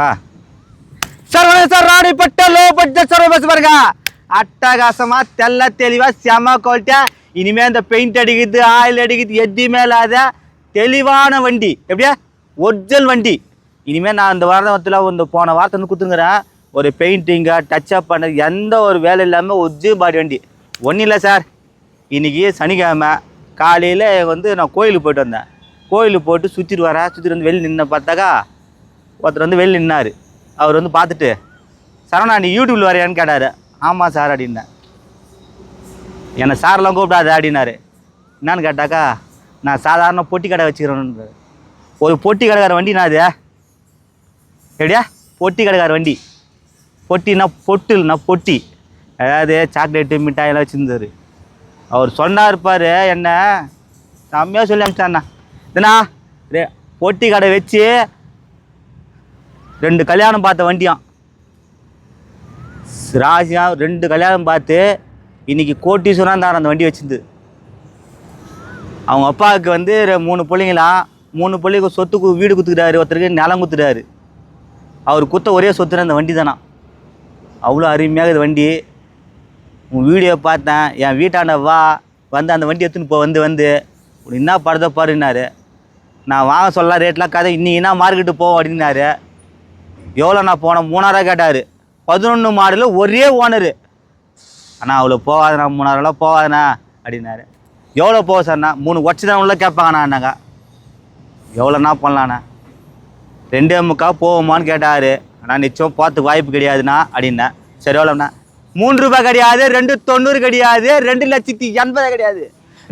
ஆ sir வணக்கம் sir ராணிப்பட்ட low budget sir bus பாருங்க. அட்டகாசமா தெல்ல தெளிவா செம குவாலிட்டியா இனிமே இந்த பெயிண்ட் அடிக்குது ஆயில் அடிக்குது எதுவுமே இல்லாத தெளிவான வண்டி எப்படியா? ஒரிஜினல் வண்டி. இனிமேல் நான் இந்த வாரத்தில் இந்த போன வாரத்தை வந்து கொடுத்துங்கிறேன் ஒரு பெயிண்டிங்கா டச்சப் பண்ண எந்த ஒரு வேலை இல்லாமல் ஒரிஜினல் பாடி வண்டி. ஒன்றும் இல்லை சார் இன்னைக்கு சனிக்கிழமை. காலையில் வந்து நான் கோயிலுக்கு போயிட்டு வந்தேன். கோயிலுக்கு போட்டு சுற்றிட்டு வரேன். சுற்றிட்டு வந்து வெளியே நின்று பார்த்தாக்கா ஒருத்தர் வந்து வெளியில் நின்னார். அவர் வந்து பார்த்துட்டு சரவணா நீ யூடியூப்பில் வரையான்னு கேட்டார். ஆமாம் சார் அப்படின்னேன். என்னை சார்லாம் கூப்பிடாது அப்படின்னாரு. என்னன்னு கேட்டாக்கா நான் சாதாரண பொட்டி கடை வச்சுக்கிறேன்னு ஒரு பொட்டி கடைக்கார வண்டி நான் அது? எப்படியா? பொட்டி கடைக்கார வண்டி. பொட்டினா பொட்டு இல்லைனா பொட்டி. அதாவது சாக்லேட்டு மிட்டாயெல்லாம் வச்சுருந்தாரு. அவர் சொன்னார் இருப்பார் என்ன? செம்மையாக சொல்லி அனுப்பிச்சாண்ணா. இதுண்ணா பொட்டி கடை வச்சு ரெண்டு கல்யாணம் பார்த்த வண்டியாம். ராசியா ரெண்டு கல்யாணம் பார்த்து இன்னைக்கு கோட்டீஸ்வரம் தான் அந்த வண்டி வச்சுருந்து. அவங்க அப்பாவுக்கு வந்து ரெ- மூணு பிள்ளைங்களாம் மூணு பிள்ளைங்க சொத்துக்கு வீடு குத்துக்கிறாரு ஒருத்தருக்கு நிலம் குத்துறாரு அவர் குத்த ஒரே சொத்துன அந்த வண்டி தானா அவ்வளோ அருமையாக இது வண்டி. உன் வீடியோ பார்த்தேன் என் வீட்டாண்ட வா வந்து அந்த வண்டி எடுத்துன்னு போ வந்து வந்து. என்ன படத்தை பாருன்னாரு. நான் வாங்க சொல்லலாம் ரேட்லாம் கதை இன்னைக்கு என்ன மார்க்கெட்டு போவோம் அப்படின்னாரு. எவ்வளோண்ணா போனோம் போனேன் மூணாயிரம் கேட்டார். பதினொன்று மாடலில் ஒரே ஓனரு அண்ணா அவ்வளோ போகாதண்ணா மூணாயிரம்லாம் போகாதண்ணா அப்படின்னாரு. எவ்வளோ போக சார்ண்ணா மூணு உடச்சி தான் உள்ள கேட்பாங்கண்ணா என்னங்க எவ்வளோண்ணா பண்ணலாண்ணா ரெண்டே முக்கா போவோமான்னு கேட்டார். அண்ணா நிச்சயம் போகிறதுக்கு வாய்ப்பு கிடையாதுண்ணா அப்படின்னேன். சரி எவ்வளோண்ணா மூணு ரூபாய் கிடையாது ரெண்டு தொண்ணூறு கிடையாது ரெண்டு லட்சத்தி எண்பது கிடையாது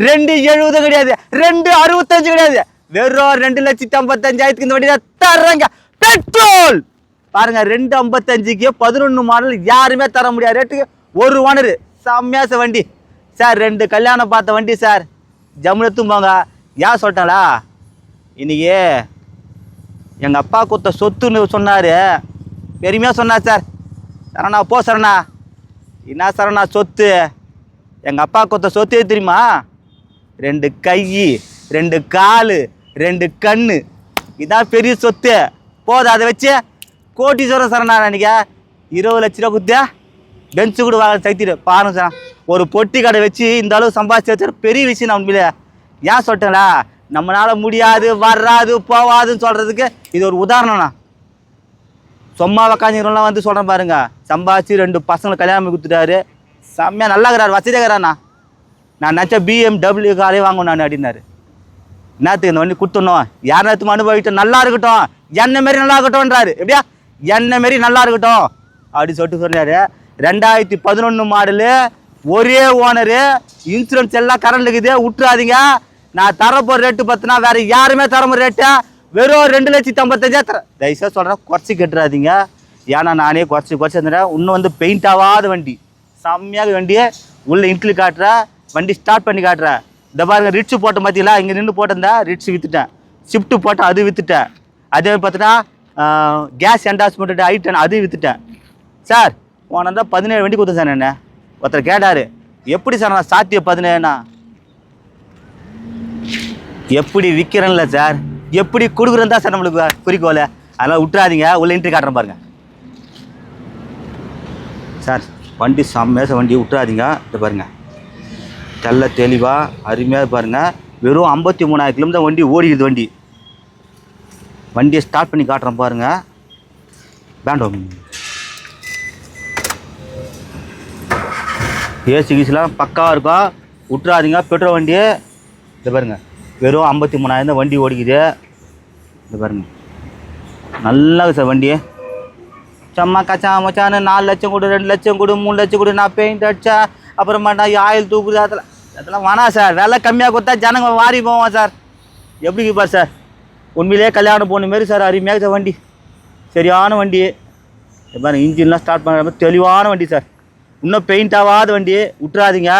ரெண்டு எழுபது கிடையாது ரெண்டு அறுபத்தஞ்சு கிடையாது. வெறும் ரெண்டு லட்சத்தி ஐம்பத்தஞ்சாயிரத்துக்கு இந்த வண்டி தர்றேங்க. பெட்ரோல்! பாருங்க ரெண்டு ஐம்பத்தஞ்சுக்கு பதினொன்று மாடல் யாருமே தர முடியாது. ரேட்டுக்கு ஒரு ஓனரு செம்மையாச வண்டி. சார் ரெண்டு கல்யாணம் பார்த்த வண்டி சார் ஜம்முனத்தும் போங்க ஏன் சொல்லிட்டாங்களா இன்னைக்கு எங்கள் அப்பா கொடுத்த சொத்துன்னு சொன்னார். பெருமையாக சொன்னார் சார் சரணா போ சரணா என்ன சரணா சொத்து? எங்கள் அப்பா கொடுத்த சொத்து தெரியுமா? ரெண்டு கை ரெண்டு கால் ரெண்டு கண்ணு. இதான் பெரிய சொத்து. போதும் அதை வச்சு கோட்டீஸ்வரம் சரணா நினைக்க இருபது லட்ச ரூபா குத்தியா பெஞ்சு கூட வாங்க சைத்திடு பாருங்க சார் ஒரு பொட்டி கடை வச்சு இந்த அளவு சம்பாதிச்சு வச்சு பெரிய விஷயம் நான் உண்மையிலே ஏன் சொல்லிட்டேங்களா நம்மளால முடியாது வராது போவாதுன்னு சொல்கிறதுக்கு இது ஒரு உதாரணம்ண்ணா சும்மா உக்காஞ்சிக்கிறவங்களாம் வந்து சொல்கிறேன் பாருங்க. சம்பாதிச்சு ரெண்டு பசங்களை கல்யாணம் கொடுத்துட்டாரு. செம்மையாக நல்லா இருக்கிறாரு வசதியாக இருக்கிறாண்ணா நான் நினச்ச பிஎம்டபிள்யூ காரே வாங்கணும் நான் அப்படின்னாரு. என்னத்துக்கு இந்த வண்டி கொடுத்துடணும்? யார் நேரத்துக்கு அனுபவிட்டோம் நல்லா இருக்கட்டும். என்ன மாரி நல்லா இருக்கட்டும்ன்றாரு. எப்படியா? என்ன மாரி நல்லா இருக்கட்டும். அப்படி சொல்லிட்டு சொன்னார். ரெண்டாயிரத்தி பதினொன்று மாடலு ஒரே ஓனரு இன்சூரன்ஸ் எல்லாம் கரண்ட் இருக்குது விட்டுறாதீங்க. நான் தரப்போகிற ரேட்டு பார்த்தினா வேறு யாருமே தரமுறை ரேட்டு வெறும் ரெண்டு லட்சத்தி ஐம்பத்தஞ்சா தர தயவுசெய்து சொல்கிறேன் குறைச்சி கட்டுறாதீங்க. ஏன்னா நானே குறைச்சி குறைச்சி வந்துடுறேன் இன்னும் வந்து பெயிண்ட் ஆகாத வண்டி. செம்மையாக வண்டியை உள்ளே இன்ட்லி காட்டுறேன். வண்டி ஸ்டார்ட் பண்ணி காட்டுறேன். இந்த பாருங்க ரிட்ஸு போட்ட பார்த்தீங்களா இங்கே நின்று போட்டிருந்தேன். ரிட்ஸ் விற்றுட்டேன் ஷிஃப்ட்டு போட்டேன் அது விற்றுட்டேன் அதே மாதிரி பார்த்தீங்கன்னா கேஸ் என்டாஸ்மெண்ட் ஐட்டன் அது விற்றுட்டேன் சார் போன தான் பதினேழு வண்டி கொடுத்தேன் சார் என்ன. ஒருத்தர் கேட்டார் எப்படி சார் நான் சாத்திய பதினேழுண்ணா எப்படி விற்கிறேன்ல சார். எப்படி கொடுக்குறேன் தான் சார் நம்மளுக்கு குறிக்கோள். அதெல்லாம் விட்டுறாதீங்க. உள்ள இன்ட்ரி காட்டுறேன் பாருங்க. சார் வண்டி செம்மேச வண்டி. விட்டுறாதீங்க. இதை பாருங்கள் தெல்ல தெளிவாக அருமையாக பாருங்கள் வெறும் ஐம்பத்தி மூணாயிரம் கிலோமீட்டர் வண்டி ஓடிக்குது வண்டி. வண்டியை ஸ்டார்ட் பண்ணி காட்டுறேன் பாருங்கள் வேண்டாம் ஏசி கீசிலாம் பக்காவாக இருக்கும் விட்டுறாதீங்க பெட்ரோல் வண்டி இதை பாருங்கள் வெறும் ஐம்பத்தி மூணாயிரம் தான் வண்டி ஓடிக்குது. இது பாருங்கள் நல்லா சார் வண்டி சும்மா கச்சா மச்சான்னு நாலு லட்சம் கொடு ரெண்டு லட்சம் கொடு மூணு லட்சம் கொடு நான் பெயிண்ட் அடிச்சா அப்புறமா நான் ஆயில் தூக்குது அதெல்லாம் அதெல்லாம் வேணாம் சார். விலை கம்மியாக கொடுத்தா ஜனங்க வாரி போவோம் சார். எப்படி பார் சார்? உண்மையிலேயே கல்யாணம் போன மாரி சார் அருமையாக சார் வண்டி. சரியான வண்டி. இது பாருங்க இன்ஜின்லாம் ஸ்டார்ட் பண்ணுற மாதிரி தெளிவான வண்டி சார். இன்னும் பெயிண்ட் ஆகாத வண்டி. விட்டுறாதீங்க.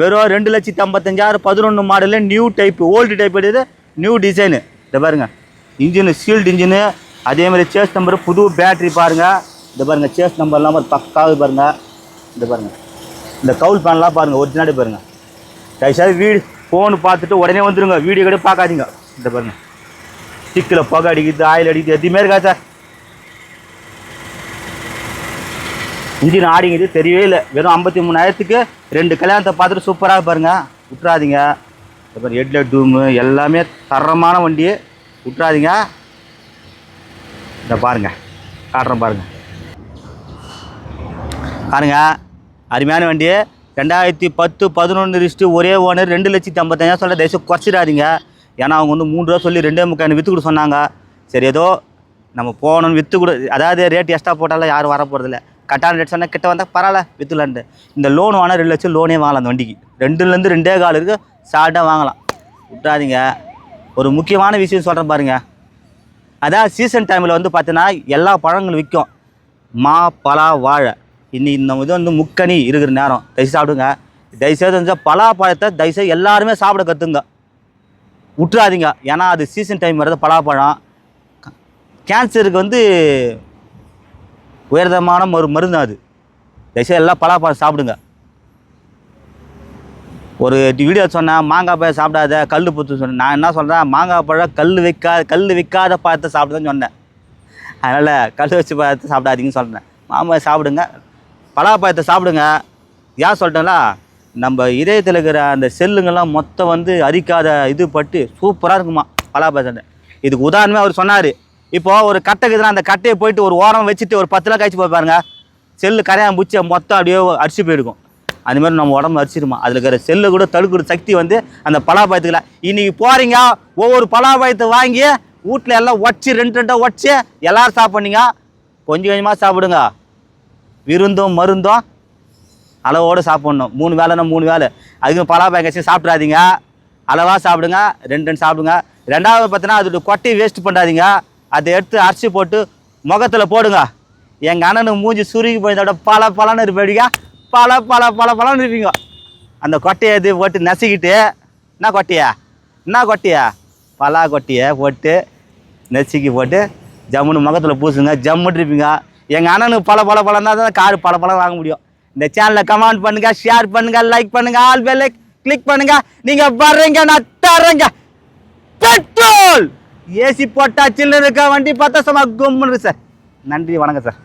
வெறும் ரெண்டு லட்சத்தி ஐம்பத்தஞ்சாயிரம் பதினொன்று model new type old type எடுத்து நியூ டிசைனு இதை பாருங்க. இன்ஜினு சீல்டு இன்ஜினு அதே மாதிரி சேஸ் நம்பர் புது பேட்டரி பாருங்க. இந்த பாருங்க சேஸ் நம்பர்லாம் இல்லாமல் பக்காவது பாருங்கள் இந்த பாருங்கள் இந்த கவுல் பேன்லாம் பாருங்க ஒரிஜினாலே பாருங்கள் தயவுசெய்து வீடு ஃபோனு பார்த்துட்டு உடனே வந்துடுங்க வீடியோ கூட பார்க்காதீங்க. இந்த பாருங்கள் ஸ்டிக்கில் புகை அடிக்குது ஆயில் அடிக்குது எதுவுமே இருக்கா சார். இன்ஜின் ஆடிங்கிறது தெரியவே இல்லை. வெறும் ஐம்பத்தி மூணாயிரத்துக்கு ரெண்டு கல்யாணத்தை பார்த்துட்டு சூப்பராக பாருங்க. விட்றாதீங்க அப்புறம் ஹெட்லைட் டூமு எல்லாமே தரமான வண்டி விட்றாதீங்க இதை பாருங்க. காட்டுறேன் பாருங்க. பாருங்க. அருமையான வண்டி ரெண்டாயிரத்தி பத்து பதினொன்று ரிஸ்ட்டு ஒரே ஓனர் ரெண்டு லட்சத்தி ஐம்பத்தஞ்சாயிரம் சொல்ல தயவுசு குறைச்சிடாதீங்க. ஏன்னா அவங்க வந்து மூணு ரூபா சொல்லி ரெண்டே முக்கால் விற்று கூட சொன்னாங்க. சரி ஏதோ நம்ம போகணும்னு விற்று கூட. அதாவது ரேட் எக்ஸ்ட்ரா போட்டாலும் யாரும் வர போகிறதில்ல கட்டான ரேட் சொன்னால் கிட்ட வந்தால் பரவாயில்ல விற்றுலான்ட்டு இந்த லோன் வாங்கினா ரெண்டு லட்சம் லோனே வாங்கலாம் அந்த வண்டிக்கு. ரெண்டுலேருந்து ரெண்டே கால் இருக்குது ஷார்ட்டாக வாங்கலாம். விட்டாதீங்க ஒரு முக்கியமான விஷயம் சொல்கிறேன் பாருங்கள் அதான் சீசன் டைமில் வந்து பார்த்தீங்கன்னா எல்லா பழங்களும் விற்கும் மா பலா வாழை. இன்னி இந்த இது வந்து முக்கனி இருக்கிற நேரம். தயவு சாப்பிடுங்க. தயவுசெய்து வந்து பலா பழத்தை தயவுசெய்து எல்லாருமே சாப்பிட கற்றுங்க விட்றாதீங்க ஏன்னா அது சீசன் டைம் வர்றது பலாப்பழம். கேன்சருக்கு வந்து உயர்தமான மரு மருந்து அது. தயவுசெய்து எல்லாம் பலாப்பழம் சாப்பிடுங்க. ஒரு வீடியோ சொன்னேன் மாங்காய் பழம் சாப்பிடாத கல் புத்து சொன்னேன். நான் என்ன சொல்கிறேன் மாங்காய் பழம் கல் வைக்காத கல் வைக்காத பழத்தை சாப்பிடுன்னு சொன்னேன். அதனால் கல் வச்சு பழத்தை சாப்பிடாதீங்கன்னு சொல்கிறேன் மாம்பழம் சாப்பிடுங்க. பலாப்பழத்தை சாப்பிடுங்க. ஏன் சொல்லிட்டேங்களா? நம்ம இதயத்தில் இருக்கிற அந்த செல்லுங்கள்லாம் மொத்தம் வந்து அரிக்காத இது பட்டு சூப்பராக இருக்குமா பலாப்பழத்தை இதுக்கு உதாரணமே அவர் சொன்னார். இப்போது ஒரு கட்டை இருக்குதுன்னா அந்த கட்டையை போயிட்டு ஒரு ஓரம் வச்சுட்டு ஒரு பத்து ரூபா கழிச்சு போய் பாருங்க. செல்லு கரையான் பிடிச்சி மொத்தம் அப்படியே அரிச்சு போயிருக்கும். அதுமாதிரி நம்ம உடம்பு அரிச்சிருமா? அதில் இருக்கிற செல்லு கூட தடுக்கிற சக்தி வந்து அந்த பலாப்பழத்துக்குல இன்றைக்கி போகிறீங்க ஒவ்வொரு பலாப்பழத்தை வாங்கி வீட்டில் எல்லாம் உடச்சி ரெண்டு ரெண்டாக உடச்சி எல்லோரும் சாப்பிட்றீங்க கொஞ்சம் கொஞ்சமாக சாப்பிடுங்க. விருந்தும் மருந்தும் அளவோடு சாப்பிட்ணும். மூணு வேலைன்னா மூணு வேலை. அதுக்கு பலாப்பழம் கட்சி சாப்பிட்றாதீங்க அளவாக சாப்பிடுங்க. ரெண்டு ரெண்டு சாப்பிடுங்க. ரெண்டாவது பார்த்தீங்கன்னா அதோட கொட்டையை வேஸ்ட் பண்ணாதீங்க. அதை எடுத்து அரிசி போட்டு முகத்தில் போடுங்க. எங்கள் அண்ணனுக்கு மூஞ்சி சுருங்கி போயிருந்தோட பல பலன்னு இருப்பீங்க. பல பல பல பலன்னு இருப்பீங்க. அந்த கொட்டையை இது போட்டு நசுக்கிட்டு என்ன கொட்டையா? என்ன கொட்டையா? பலா கொட்டையை போட்டு நெச்சிக்கி போட்டு ஜம்முன்னு முகத்தில் பூசுங்க. ஜம்முன்னு இருப்பீங்க. எங்கள் அண்ணனுக்கு பல பல பழம் தான் காரு பல பழம் வாங்க முடியும். இந்த சேனலை கமெண்ட் பண்ணுங்க ஷேர் பண்ணுங்க லைக் பண்ணுங்க ஆல் பெல்லை கிளிக் பண்ணுங்க. நீங்க வர்றீங்க நான் தரேங்க பெட்ரோல்! ஏசி போட்டா சில்லு இருக்க வண்டி பார்த்தா சும்மா கும்முன்னு சார் நன்றி வணக்கம் சார்